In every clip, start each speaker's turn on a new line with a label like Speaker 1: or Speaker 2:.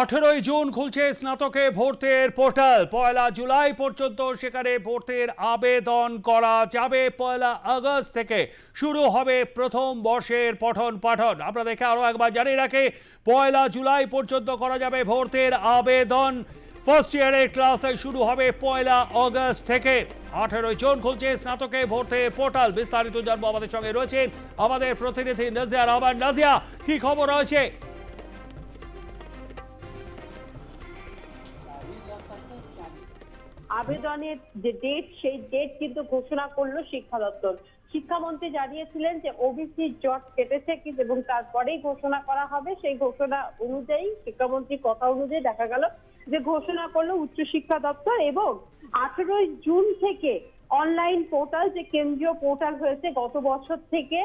Speaker 1: আঠেরোই জুন খুলছে স্নাতকে ভর্তির পোর্টাল। পয়লা জুলাই পর্যন্ত সেখানে ভর্তির আবেদন করা যাবে। পয়লা আগস্ট থেকে শুরু হবে প্রথম বর্ষের পঠন পাঠন। আমরা দেখে আরও একবার জানিয়ে রাখি, পয়লা জুলাই পর্যন্ত করা যাবে ভর্তির আবেদন। ফার্স্ট ইয়ারের ক্লাসে শুরু হবে পয়লা আগস্ট থেকে। আঠেরোই জুন খুলছে স্নাতকে ভর্তির পোর্টাল। বিস্তারিত জানব আমাদের সঙ্গে রয়েছে আমাদের প্রতিনিধি নাজিয়া রহমান নাজিয়া, কি খবর রয়েছে?
Speaker 2: আবেদনের যে ডেট সেই ডেট কিন্তু ঘোষণা করল শিক্ষা দপ্তর। শিক্ষামন্ত্রী জানিয়েছিলেন যে ওবিসি জট কেটেছে এবং তারপরেই ঘোষণা করা হবে। সেই ঘোষণা অনুযায়ী শিক্ষামন্ত্রীর কথা অনুযায়ী দেখা গেল যে ঘোষণা করল উচ্চশিক্ষা দপ্তর এবং আঠেরোই জুন থেকে অনলাইন পোর্টাল যে কেন্দ্রীয় পোর্টাল হয়েছে, গত বছর থেকে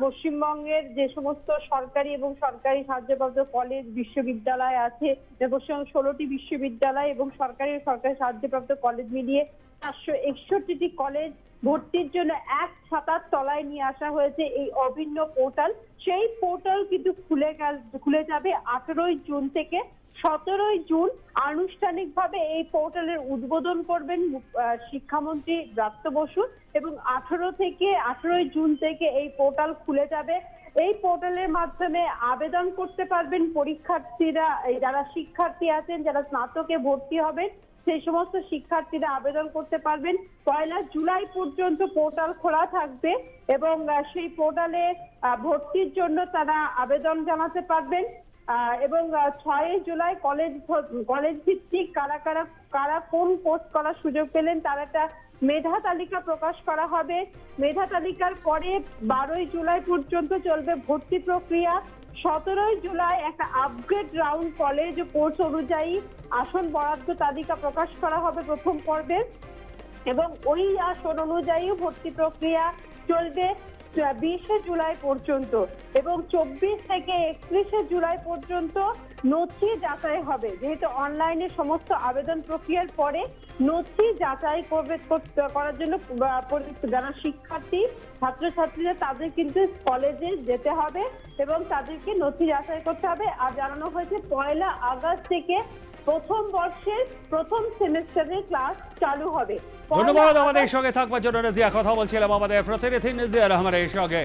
Speaker 2: পশ্চিমবঙ্গের যে সমস্ত সরকারি এবং সরকারি সাহায্যপ্রাপ্ত কলেজ বিশ্ববিদ্যালয় আছে পশ্চিমবঙ্গ ষোলোটি বিশ্ববিদ্যালয় এবং সরকারি সরকারি সাহায্যপ্রাপ্ত কলেজ মিলিয়ে চারশো একষট্টিটি কলেজ ভর্তির জন্য এক ছাতার তলায় নিয়ে আসা হয়েছে এই অভিন্ন পোর্টাল সেই পোর্টাল কিন্তু খুলে গেল, খুলে যাবে আঠেরোই জুন থেকে সতেরোই জুন আনুষ্ঠানিকভাবে এই পোর্টালের উদ্বোধন করবেন শিক্ষামন্ত্রী ব্রাত্য বসু এবং আঠেরো থেকে, আঠেরোই জুন থেকে এই পোর্টাল খুলে যাবে। এই পোর্টালের মাধ্যমে আবেদন করতে পারবেন পরীক্ষার্থীরা যারা শিক্ষার্থী আছেন, যারা স্নাতকে ভর্তি হবেন, সেই সমস্ত শিক্ষার্থীরা আবেদন করতে পারবেন। পয়লা জুলাই পর্যন্ত পোর্টাল খোলা থাকবে এবং সেই পোর্টালে ভর্তির জন্য তারা আবেদন জানাতে পারবেন। এবং ছয়ই জুলাই কলেজ কলেজ ভিত্তিক কারা কারা কারা কোন কোর্স করার সুযোগ পেলেন তার একটা মেধা তালিকা প্রকাশ করা হবে। মেধা তালিকার পরে বারোই জুলাই পর্যন্ত চলবে ভর্তি প্রক্রিয়া। সতেরোই জুলাই একটা আপগ্রেড রাউন্ড কলেজ কোর্স অনুযায়ী আসন বরাদ্দ তালিকা প্রকাশ করা হবে প্রথম পর্বে। এবং ওই আসন অনুযায়ী ভর্তি প্রক্রিয়া চলবে। বিশে জুলাই পর্যন্ত এবং চব্বিশ থেকে একত্রিশে জুলাই পর্যন্ত নথি যাচাই হবে। যেহেতু অনলাইনে সমস্ত আবেদন প্রক্রিয়ার পরে নথি যাচাই করবে করার জন্য যারা শিক্ষার্থী, ছাত্রছাত্রীরা, তাদের কিন্তু কলেজে যেতে হবে এবং তাদেরকে নথি যাচাই করতে হবে। আর জানানো হয়েছে, পয়লা আগস্ট থেকে প্রথম বর্ষের প্রথম সেমিস্টারের ক্লাস চালু হবে।
Speaker 1: ধন্যবাদ আমাদের সঙ্গে থাকবার জন্য। নাজিয়া কথা বলছিলাম আমাদের প্রতিনিধি নাজিয়া রহমানের সঙ্গে।